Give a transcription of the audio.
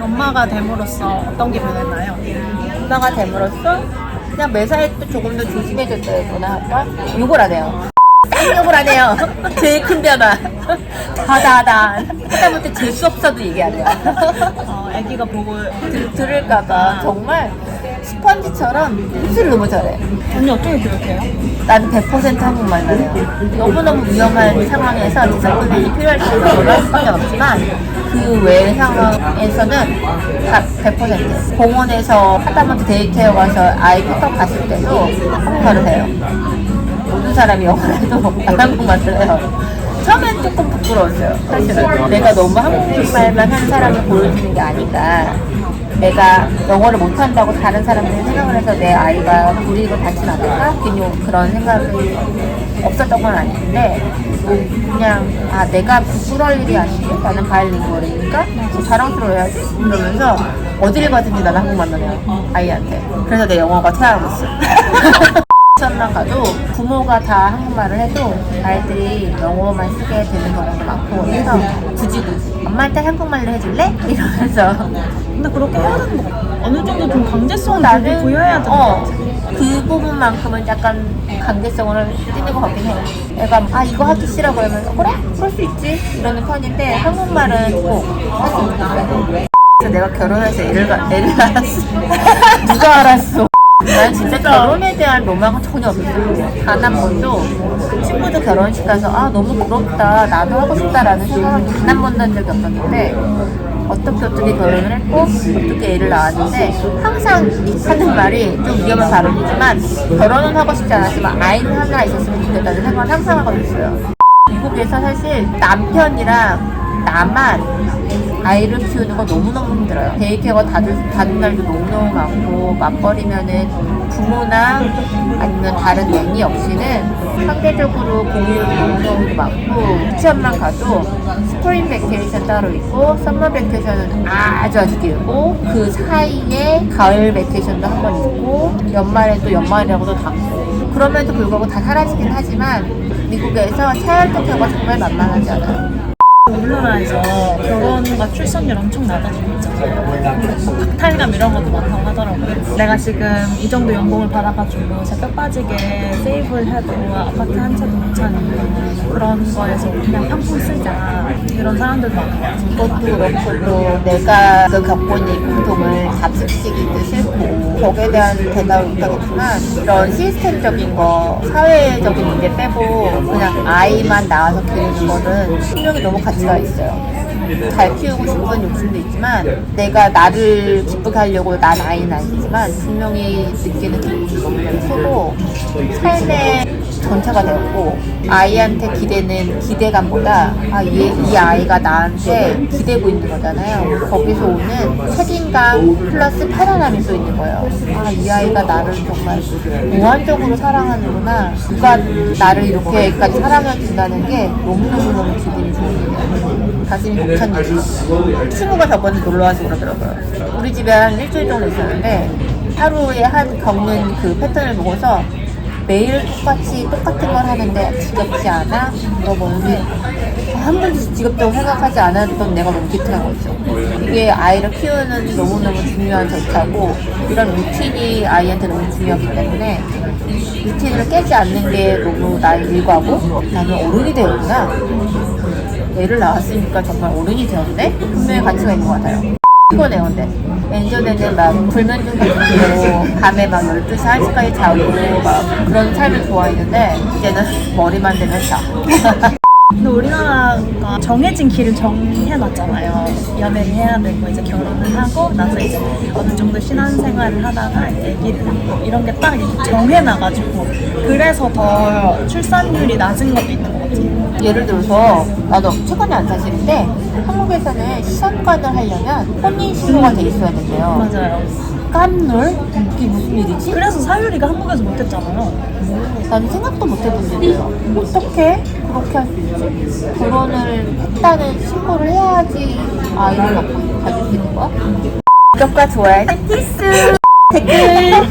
엄마가 됨으로써 어떤 게 변했나요? 엄마가 됨으로써 그냥 매사에 또 조금 더 조심해줬다거나 할까? 욕을 안 해요. 쌍 욕을 안 해요. 제일 큰 변화. 다다다. 하다못해 재수 없어도 얘기 안 해요. 어, 아기가 보고 들, 들을까봐 정말 스펀지처럼 흡수를 너무 잘해. 언니 어떻게 교육해요? 나는 100% 한국말만 해요. 너무너무 위험한 상황에서 지상군이 필요할 때 올라갈 수밖에 없지만 그외 상황에서는 다 100% 공원에서 하다못해 데이케어 가서 아이 픽업 갔을 때도 한국말을 해요. 모든 사람이 영어를 해도 안 한국말을 해요. 처음엔 조금 부끄러웠어요. 사실은 내가 너무 한국말만 하는 사람을 보여주는 게 아닌가. 내가 영어를 못한다고 다른 사람들이 생각을 해서 내 아이가 불이익을 받진 않을까? 그냥 그런 생각이 없었던 건 아닌데 그냥 아 내가 부끄러울 일이 아닌데 나는 바일링구얼이니까 자랑스러워야지 그러면서 어딜 가든지 나는 한국말만 해요 아이한테 그래서 내 영어가 퇴화하고 있어 시험만 가도 부모가 다 한국말을 해도 아이들이 영어만 쓰게 되는 경우도 많고 그래서 굳이 굳이 엄마한테 한국말로 해줄래? 이러면서 근데 그렇게 해야 되는 거 같아요. 어느 정도 좀 강제성을 나는 부여해야 되는 거 어, 같아요. 그 부분만큼은 약간 강제성을 띠는 것 같긴 해요. 애가 아 이거 하기 싫어 그러면 그래 그럴 수 있지 이러는 편인데 한국말은 꼭 했으면 좋겠어요. 그래서 내가 결혼해서 애를 가- 애를 낳았어. 누가 알았어? 난 진짜 결혼에 대한 로망은 전혀 없었어요. 단 한 번도 친구들 결혼식 가서 아 너무 부럽다 나도 하고 싶다라는 생각을 단 한 번도 한 적이 없었는데 어떻게 어떻게 결혼을 했고 어떻게 애를 낳았는데 항상 하는 말이 좀 위험한 발언이지만 결혼은 하고 싶지 않았지만 아이는 하나 있었으면 좋겠다는 생각을 항상 하고 있어요. 미국에서 사실 남편이랑 나만 아이를 키우는 거 너무너무 힘들어요. 데이케어가 닫은, 닫은 날도 너무너무 많고, 맞벌이면은 부모나 아니면 다른 nanny 없이는 상대적으로 공휴일이 너무너무 많고, 유치원만 가도 스프링 베케이션 따로 있고, 썸머 베케이션은 아주 아주 길고, 그 사이에 가을 베케이션도 한 번 있고, 연말에 또 연말이라고도 닫고, 그럼에도 불구하고 다 사라지긴 하지만, 미국에서 차일드 케어가 정말 만만하지 않아요. 우리나라에서 결혼과 출산율 엄청 낮아지고 있잖아요. 뭐 박탈감 이런 것도 많다고 하더라고요. 내가 지금 이 정도 연봉을 받아가지고 새벽 빠지게 세이브를 해도 아파트 한 채도 못 사는 그런 거에서 그냥 평풍 쓰자 이런 사람들도 같아요. 그것도 그렇고 또 내가 그 겪고 있는 고통을 답습시키기도 싫고 거기에 대한 대답을 못하겠지만 이런 시스템적인 거 사회적인 문제 빼고 그냥 아이만 낳아서 기르는 거는 분명히 너무 가 치가 있어요. 잘 키우고 싶은 욕심도 있지만 내가 나를 기쁘게 하려고 난 아이는 아니지만 분명히 느끼는 기분이 너무 크고 삶의 전체가 되었고 아이한테 기대는 기대감보다 아, 얘, 이 아이가 나한테 기대고 있는 거잖아요. 거기서 오는 책임감 플러스 편안함이 또 있는 거예요. 아, 이 아이가 나를 정말 무한적으로 사랑하는구나. 누가 나를 이렇게까지 사랑해준다는 게 너무너무너무 기분이 좋은 일이에요. 가슴이 벅찬 일이죠. 친구가 저번에 놀러 와서 그러더라고요. 우리 집에 한 일주일 정도 있었는데 하루에 한 겪는 그 패턴을 보고서 매일 똑같이 똑같은 걸 하는데 지겹지 않아? 물어보는데 한 번도 지겹다고 생각하지 않았던 내가 너무 기특한 거죠. 이게 아이를 키우는 너무너무 중요한 절차고 이런 루틴이 아이한테 너무 중요하기 때문에 루틴을 깨지 않는 게 너무 나의 일과고 나는 어른이 되었구나. 애를 낳았으니까 정말 어른이 되었네? 분명히 가치가 있는 것 같아요. 피곤해요, 근데. 예전에는 막 불면증 같은 밤에 막 12시, 1시까지 자고 막 그런 삶을 좋아했는데 이제는 머리만 대면 자. 근데 우리나라가 정해진 길을 정해놨잖아요. 연애를 해야 되고 이제 결혼을 하고 나서 이제 어느 정도 신혼생활을 하다가 아기를 낳고 이런 게 딱 정해놔가지고 그래서 더 출산율이 낮은 것도 있는 것 같아요. 예를 들어서 나도 최근에 안 사실인데 한국에서는 시험관을 하려면 혼인 신고가 돼 있어야 된대요. 맞아요. 깜놀? 이게 무슨 일이지? 그래서 사유리가 한국에서 못했잖아요. 나는 생각도 못 해본 일이에요. 어떻게 그렇게 할 수 있지? 결혼을 했다는 신고를 해야지 아이를 낳고 가질 수 있는 거야? 구독과 좋아요, 필수! 댓글!